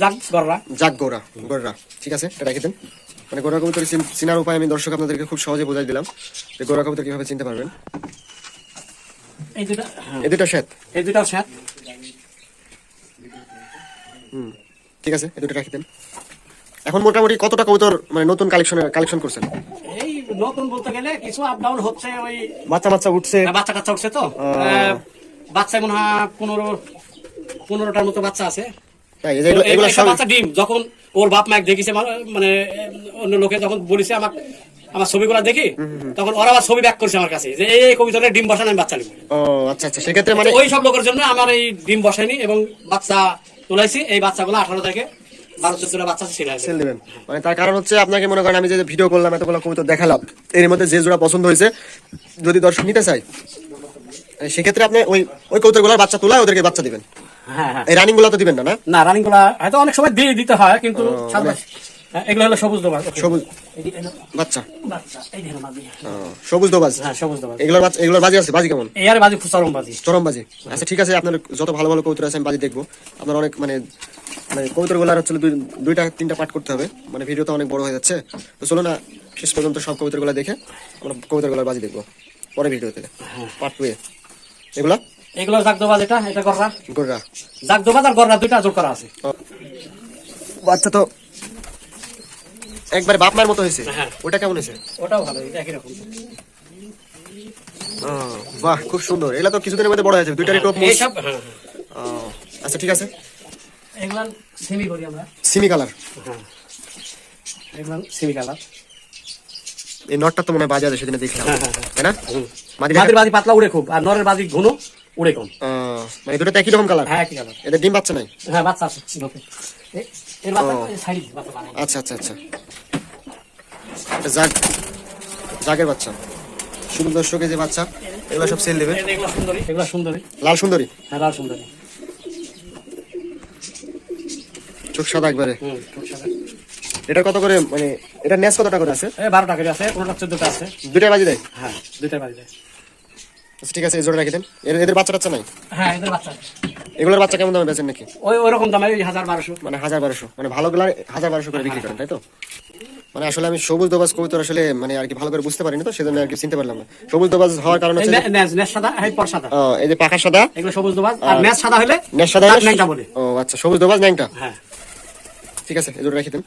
জাগ গররা যাক গোরা গোররা ঠিক আছে এটা রেখে দেন। মানে গোরা কবুতর চিনার উপায় আমি দর্শক আপনাদেরকে খুব সহজে বোঝাই দিলাম যে গোরা কবুতর কীভাবে চিনতে পারবেন। এই দুটা হ্যাঁ, এই দুটো শ্বেত। এই ঠিক আছে এই দুটো রেখে দেন। এখন মোটামুটি কতটা কবুতর মানে নতুন কালেকশন কালেকশন করছেন? এই নতুন বলতে গেলে কিছু আপ ডাউন হচ্ছে ওই বাচ্চা বাচ্চা উঠছে। বাচ্চা কাচ্চা উঠছে তো। বাচ্চা মনে হয় পনেরো পনেরোটার মতো বাচ্চা আছে। এগুলো- এগুলো সব বাচ্চা ডিম যখন ওর বাপ মাকে দেখিছে মা- মানে অন্য লোকে যখন বলেছে আমার আমার ছবিগুলো দেখি তখন ওরা আবার ছবি ব্যাক করছে আমার কাছে যে এই কবিতাটা ডিম বসানো আমি বাচ্চা নিব। ও আচ্ছা আচ্ছা সেক্ষেত্রে মানে ওই সব লোকের জন্য আমার এই ডিম বসাইনি এবং বাচ্চা তুলাইছি। এই বাচ্চাগুলো আঠারো থেকে মানে তার কারণ হচ্ছে আপনাকে মনে করেন আমি যে ভিডিও করলাম এতগুলো কবুতর দেখালাম এর মধ্যে যে জোড়া পছন্দ হয়েছে যদি দর্শক নিতে চাই সেক্ষেত্রে আপনি ওই ওই কবুতরগুলোর বাচ্চা তোলা ওদেরকে বাচ্চা দিবেন। হ্যাঁ হ্যাঁ এই রানিংগুলো তো দিবেন না না? রানিংগুলা হয়তো অনেক সময় দিয়ে দিতে হয় কিন্তু হ্যাঁ, এগুলো হলো সবুজ দোবাজ সবুজ বাচ্চা। সবুজ দোবাজ। হ্যাঁ সবুজ দোবাজ। এগুলোর বাচ্চা এগুলোর বাজি আছে? বাজি কেমন? এই আর বাজি চরম বাজি। চরম বাজি। আচ্ছা ঠিক আছে আপনার যত ভালো ভালো কবুতর আছে আমি বাজি দেখব। আপনার অনেক মানে মানে কবুতরগুলো হচ্ছে দুই- দুইটা তিনটা পার্ট করতে হবে। মানে ভিডিওটা অনেক বড় হয়ে যাচ্ছে। তো চলো না শেষ পর্যন্ত সব কবুতরগুলো দেখে আমরা কবুতরগুলোর বাজি দেখব। পরে ভিডিওতে। পার্ট টু এগুলা? এগুলো জাগ দোবাজ এটা গররা। গোর্রা। আর গররা দুইটা জোর করা আছে। বাচ্চা তো একবারে বাপ মায়ের মতো হয়েছে? হ্যাঁ। ওটা কেমন হয়েছে? ওটাও ভালো একই রকম। বাহ খুব সুন্দর। এগুলা তো কিছুদিনের মধ্যে বড় দুইটারই টপ মুস এইসব হ্যাঁ ও, আচ্ছা ঠিক আছে। এগুলা সেমি করি আমরা। সিমি কালার হ্যাঁ। এগুলা সেমি কালার এই নটটা তো মনে হয় বাজে আছে সেদিনে দেখলাম। হ্যাঁ, হ্যাঁ, হ্যাঁ। তাই না? মাদি মাদির বাজি পাতলা উড়ে খুব আর নরের বাজি ঘন উড়ে মানে দুটো একই রকম কালার হ্যাঁ একই কালার এদের ডিম বাচ্চা নাই? হ্যাঁ বাচ্চা আছে এ- এর বাচ্চা সাইড বাচ্চা আচ্ছা আচ্ছা আচ্ছা। এটা জাগ জাগের বাচ্চা। শুধু দর্শকের যে বাচ্চা এগুলো সব সেল দেবে। এগুলা সুন্দরী। এগুলা সুন্দরী। লাল সুন্দরী? হ্যাঁ লাল সুন্দরী। চোখ সাদা একবারে। হুম খুব সাদা। এটা কত করে মানে এটা ন্যাস কতটা করে আছে? এই বারো টাকা আছে কোনটা চোদ্দটা আছে। দুটাই বাজি দেয়? হ্যাঁ দুইটা বাজি দেয়। আচ্ছা ঠিক আছে এই জোড়া রেখে দেন। এদের এদের বাচ্চা টাচ্চা নাই? হ্যাঁ এদের বাচ্চা আছে। এগুলোর বাচ্চা কেমন দামে বেচেন নাকি? ওই ওরকম দামে ওই হাজার বারোশো। মানে হাজার বারোশো। মানে ভালো গুলার হাজার বারোশো করে বিক্রি করেন তাই তো? মানে আসলে আমি সবুজ দোবাজ কবুতর আসলে মানে আর কি ভালো করে বুঝতে পারিনি তো সেজন্য আর কি চিনতে পারলাম না। সবুজ দোবাজ হওয়ার কারণ হচ্ছে সাদা এই পর সাদা। এই যে পাকা সাদা? এগুলো সবুজ দোবাজ। আর নেজ সাদা হলে নেশ সাদা হলে- ন্যাংটা বলে। ও আচ্ছা সবুজ দোবাজ ন্যাংটা? হ্যাঁ। ঠিক আছে এই দুটো রেখে দেন।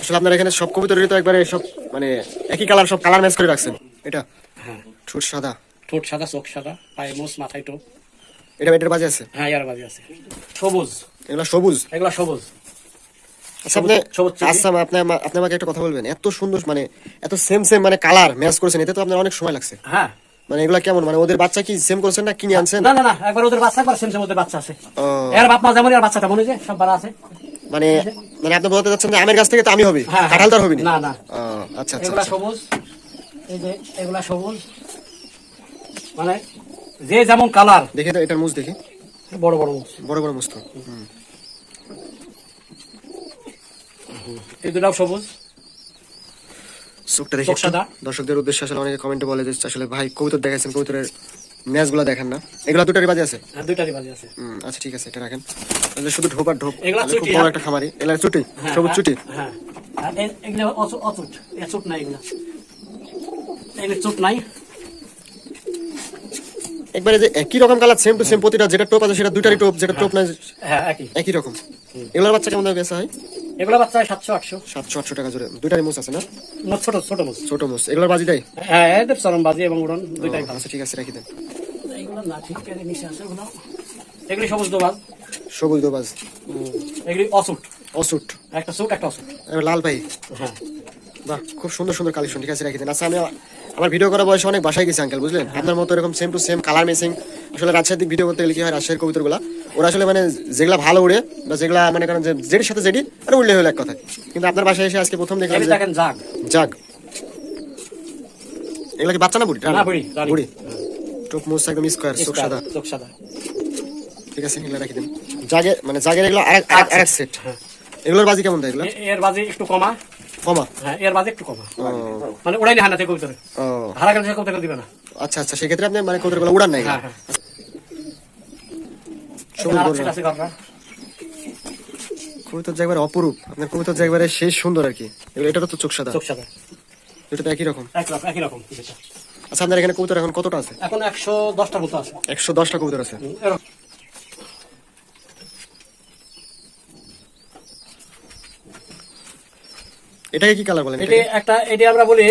আসলে আপনার এখানে সব কবুতরেরই তো একবারে সব মানে একই কালার সব কালার ম্যাচ করে রাখছেন। এটা? হ্যাঁ। ঠোঁট সাদা। ঠোঁট সাদা চোখ সাদা পায়ে মোষ মাথায় টোপ। এটা এটার বাজে আছে? হ্যাঁ ইয়ার বাজি আছে। সবুজ। এগুলো সবুজ? এগুলা সবুজ। আচ্ছা আপনি সবুজ চিঠি। আচ্ছা আপনি আমাকে একটা কথা বলবেন। এত সুন্দর মানে এত সেম সেম মানে কালার ম্যাচ করেছেন। এতে তো আপনার অনেক সময় লাগছে। হ্যাঁ। মানে এগুলা কেমন? মানে ওদের বাচ্চা কি সেম করেছেন না কিনে আনছেন? না না না একবার ওদের বাচ্চা একবার সেম সেম ওদের বাচ্চা আছে। এর বাপ মা যেমন এর বাচ্চা তেমন যে সব বাড়া আছে। মানে মানে আপনি বলতে চাচ্ছেন যে আমের গাছ থেকে তো আমি হবি। হ্যাঁ, কাঁঠাল হবি না, না। আচ্ছা আচ্ছা এগুলা আচ্ছা। সবুজ। এই যে এগুলা সবুজ। মানে যে যেমন কালার। দেখি তো এটার মুজ দেখি। বড় বড়। বড় বড় মুজ তো। এই দুটাও সবুজ। চোখটা দেখি। দর্শকদের উদ্দেশ্যে আসলে অনেকে কমেন্টে বলে যে আসলে ভাই কবুতর দেখাইছেন কবুতরের ম্যাচগুলা দেখেন না। এগুলা দুটারই বাজে আছে? হ্যাঁ দুইটারই বাজি আছে। হুম, আচ্ছা ঠিক আছে এটা রাখেন। তাহলে শুধু ঢোক আর ঢোক এগুলা চুটি, বড় হ্যাঁ। একটা খামারি। এগুলা চুটি হ্যাঁ, সবুজ হ্যাঁ, চুটি। হ্যাঁ। আর এগুলো অচুট অচুট এ চুট নাই এগুলা। এগুলো চুট নাই। একবারে যে একই রকম কালার সেম টু সেম প্রতিটা যেটা টোপ আছে সেটা দুটারই টোপ যেটা টোপ নাই হ্যাঁ একই। একই রকম। এগুলোর বাচ্চা কেমন দামে বেচা হয়? এগুলো বাচ্চা সাতশো আটশো। সাতশো আটশো টাকা জোরে। দুটারই মুস আছে না? মোট ছোট ছোট মুখ ছোট মুস এগুলোর বাজি দেয় হ্যাঁ এদের চরম বাজি এবং উড়ন দুইটাই ভালো। আচ্ছা ঠিক আছে রাখি দেন। এগুলো না ঠিক এদের নিচে আছে ওগুলো। এগুলি সবুজ দোবাজ। সবুজ দোবাজ। এগুলি অচুট অসুট। একটা চুট একটা এবার লাল পাই। হ্যাঁ। বাহ খুব সুন্দর সুন্দর কালেকশন ঠিক আছে রাখি দেন। আচ্ছা আমি আমার ভিডিও করার বয়সে অনেক বাসায় গেছি আঙ্কেল বুঝলেন? আপনার মতো এরকম সেম টু সেম কালার মেসিং আসলে রাজশাহীর দিক ভিডিও করতে গেলে কি হয় রাজশাহীর কবিতরগুলা? ওরা আসলে মানে যেগুলা ভালো উড়ে বা যেগুলা মানে কারণ যে জেডির সাথে জেডি আর উড়লে হলো এক কথা কিন্তু আপনার বাসায় এসে আজকে প্রথম দেখলাম জাগ। যাক এগুলা কি বাচ্চা না বুড়ি? না, বুড়ি, টুক মুস একদম স্কোয়ার চোখ সাদা। চোখ সাদা। ঠিক আছে এগুলো রাখি দেন। জাগে মানে জাগের এগুলো আরেক আরেক আরেক সেট হ্যাঁ। এগুলোর বাজি কেমন দেয় এগুলো? এর বাজে একটু কমা। কমা? হ্যাঁ এর বাজে একটু কমা। মানে ওড়াই না হানা থেকে কবিতরে। হারা গেলে সে কবিতা দিবে না। আচ্ছা আচ্ছা সেক্ষেত্রে আপনি মানে কবুতরগুলো উড়ান নাই হ্যাঁ হ্যাঁ। কবুতর যে একবারে অপরূপ আপনার কবুতর যে একবারে শেষ সুন্দর আর কি। এটারও তো চোখ সাদা। চোখ সাদা। এটা তো একই রকম এক একই রকম আচ্ছা আপনার এখানে কবুতর এখন কতটা আছে? এখন একশো দশটার মতো আছে। একশো দশটা কবুতর আছে হুম, এরকম। এটাকে কি কালার বলেন এটা একটা এটা আমরা বলি